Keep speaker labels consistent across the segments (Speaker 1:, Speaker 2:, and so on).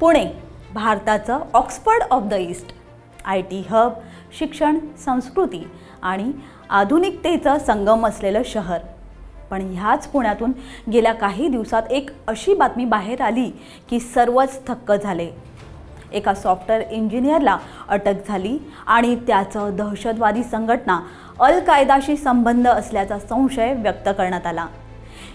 Speaker 1: पुणे भारताचं Oxford of the East. I T hub शिक्षण संस्कृती आणि आधुनिकतेचं संगम असलेलं शहर. पण ह्याच पुण्यातून गेल्या काही दिवसात एक अशी बातमी बाहेर आली की सर्वच थक्क झाले. एका सॉफ्टवेअर इंजिनियरला अटक झाली आणि त्याचं दहशतवादी संघटना अल कायदाशी संबंध असल्याचा संशय व्यक्त करण्यात आला.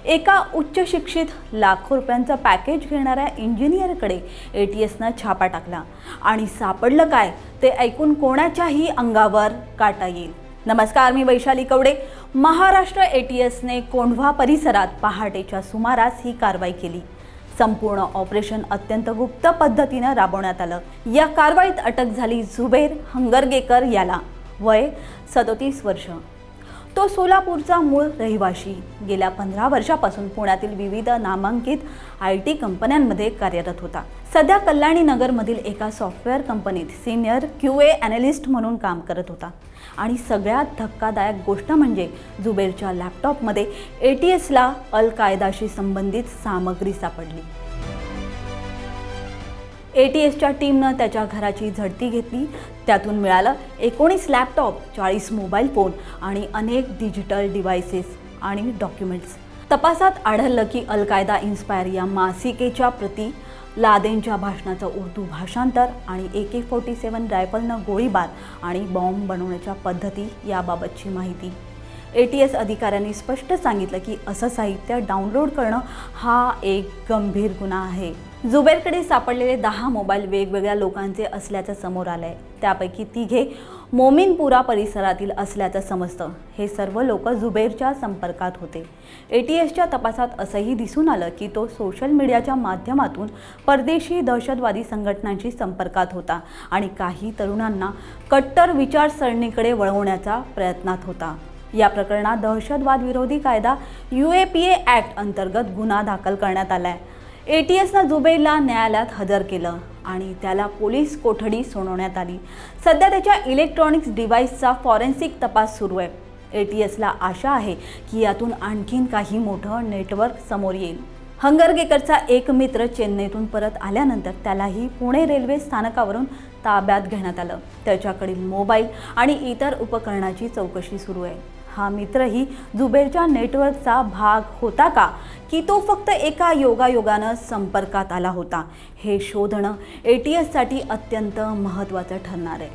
Speaker 1: एका उच्च शिक्षित लाखो रुपयांचं पॅकेज घेणाऱ्या इंजिनियरकडे ए टी एसनं छापा टाकला. आणि सापडलं काय ते ऐकून कोणाच्याही अंगावर काटा येईल. नमस्कार मी वैशाली कवडे. महाराष्ट्र ए टी एसने कोंढवा परिसरात पहाटेच्या सुमारास ही कारवाई केली. संपूर्ण ऑपरेशन अत्यंत गुप्त पद्धतीनं राबवण्यात आलं. या कारवाईत अटक झाली झुबेर हंगरगेकर याला. वय सदोतीस वर्ष. तो सोलापूरचा मूळ रहिवाशी. गेल्या पंधरा वर्षापासून पुण्यातील विविध नामांकित आय टी कंपन्यांमध्ये कार्यरत होता. सध्या कल्याणी नगरमधील एका सॉफ्टवेअर कंपनीत सिनियर क्यू ए ॲनालिस्ट म्हणून काम करत होता. आणि सगळ्यात धक्कादायक गोष्ट म्हणजे जुबेरच्या लॅपटॉपमध्ये ए टी एसला अल कायदाशी संबंधित सामग्री सापडली. ए टी एसच्या टीमनं त्याच्या घराची झडती घेतली. त्यातून मिळालं एकोणीस लॅपटॉप चाळीस मोबाईल फोन आणि अनेक डिजिटल डिव्हायसेस आणि डॉक्युमेंट्स तपासात आढळलं की अल कायदा इन्स्पायर या मासिकेच्या प्रती लादेनच्या भाषणाचं उर्दू भाषांतर आणि ए के फोर्टी सेवन रायफलनं गोळीबार आणि बॉम्ब बनवण्याच्या पद्धती याबाबतची माहिती. ए टी एस अधिकाऱ्यांनी स्पष्ट सांगितलं की असं साहित्य डाउनलोड करणं हा एक गंभीर गुन्हा आहे. जुबेरकडे सापडलेले दहा मोबाईल वेगवेगळ्या लोकांचे असल्याचं समोर आलंय. त्यापैकी तिघे मोमिनपुरा परिसरातील असल्याचं समजतं. हे सर्व लोक जुबेरच्या संपर्कात होते. ए टी एसच्या तपासात असंही दिसून आलं की तो सोशल मीडियाच्या माध्यमातून परदेशी दहशतवादी संघटनांशी संपर्कात होता आणि काही तरुणांना कट्टर विचारसरणीकडे वळवण्याचा प्रयत्नात होता. या प्रकरणात दहशतवाद विरोधी कायदा U A P A act अंतर्गत गुन्हा दाखल करण्यात आला आहे ए टी एसनं जुबेरला न्यायालयात हजर केलं आणि त्याला पोलीस कोठडी सोडवण्यात आली. सध्या त्याच्या इलेक्ट्रॉनिक्स डिव्हाइसचा फॉरेन्सिक तपास सुरू आहे. ए टी एसला आशा आहे की यातून आणखीन काही मोठं नेटवर्क समोर येईल. हंगरगेकरचा एक मित्र चेन्नईतून परत आल्यानंतर त्यालाही पुणे रेल्वे स्थानकावरून ताब्यात घेण्यात आलं. त्याच्याकडील मोबाईल आणि इतर उपकरणाची चौकशी सुरू आहे. हा मित्रही जुबेरच्या नेटवर्कचा भाग होता का? की तो फक्त एका योगायोगानं संपर्कात आला होता? हे शोधणं ए टी एससाठी अत्यंत महत्त्वाचं ठरणार आहे.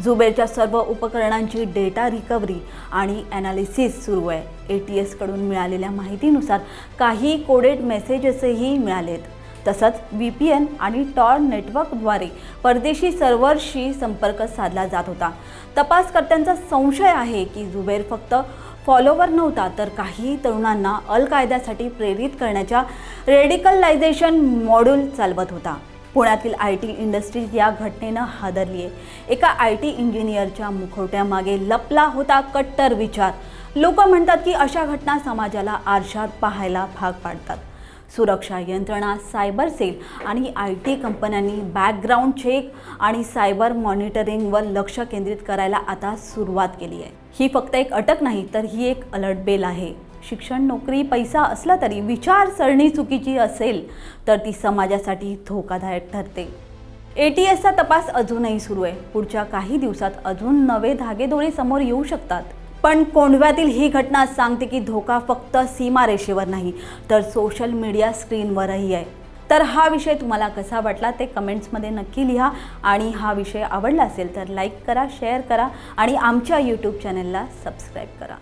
Speaker 1: जुबेरच्या सर्व उपकरणांची डेटा रिकव्हरी आणि ॲनालिसिस सुरू आहे. ए टी एसकडून मिळालेल्या माहितीनुसार काही कोडेड मेसेजेसही मिळालेत. तसंच व्ही पी एन आणि टॉर नेटवर्कद्वारे परदेशी सर्व्हरशी संपर्क साधला जात होता. तपासकर्त्यांचा संशय आहे की जुबेर फक्त फॉलोवर नव्हता तर काही तरुणांना अल कायद्यासाठी प्रेरित करण्याच्या रेडिकलायझेशन मॉड्यूल चालवत होता. पुण्यातील आय टी इंडस्ट्रीज या घटनेनं हादरली आहे एका आय टी इंजिनियरच्या मुखवट्यामागे लपला होता कट्टर विचार. लोक म्हणतात की अशा घटना समाजाला आरशात पाहायला भाग पाडतात. सुरक्षा यंत्रणा सायबर सेल आणि आय टी कंपन्यांनी बॅकग्राऊंड चेक आणि सायबर मॉनिटरिंगवर लक्ष केंद्रित करायला आता सुरुवात केली आहे. ही फक्त एक अटक नाही तर ही एक अलर्ट बेल आहे. शिक्षण नोकरी पैसा असला तरी विचारसरणी चुकीची असेल तर ती समाजासाठी धोकादायक ठरते. ए टी एसचा तपास अजूनही सुरू आहे. पुढच्या काही दिवसात अजून नवे धागेदोरे समोर येऊ शकतात. पण कोंढव्यातील ही घटना सांगते की धोका फक्त सीमारेषेवर नाही तर सोशल मीडिया स्क्रीनवरही आहे. तर हा विषय तुम्हाला कसा वाटला ते कमेंट्समध्ये नक्की लिहा आणि हा विषय आवडला असेल तर लाईक करा शेअर करा आणि आमच्या यूट्यूब चॅनलला सबस्क्राईब करा.